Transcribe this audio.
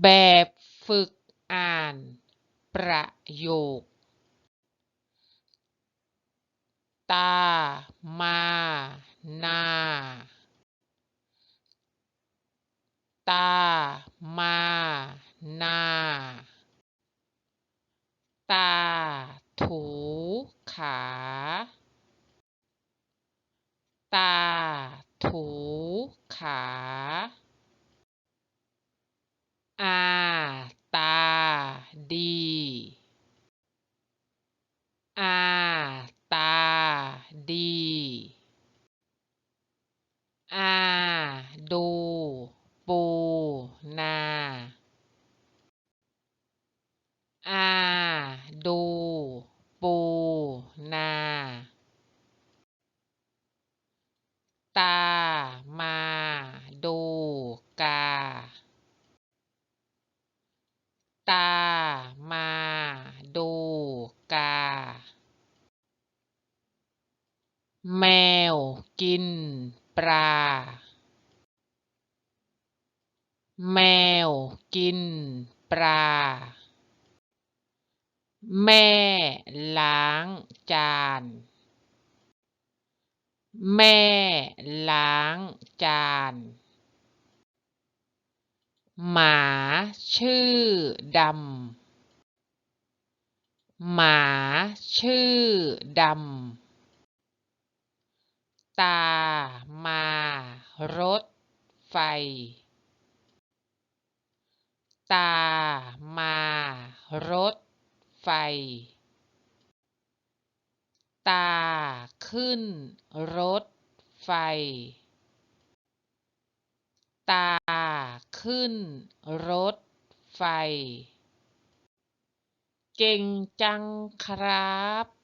แบบฝึกอ่านประโยค ตา มา นา ตา มา นา ตา ถู ขา ตา ถู ขา อาตาดีอาตาดีอาดูปูนา อา ดู ปู นา ตา มา ดู กา ตา มา ดู กา แมว กิน ปลา แมว กิน ปลา แม่ ล้าง จาน แม่ ล้าง จาน หมาชื่อดำ หมาชื่อดำ ตามารถไฟ ตามารถไฟ ตาขึ้นรถไฟ ตา ขึ้นรถไฟ เก่งจังครับ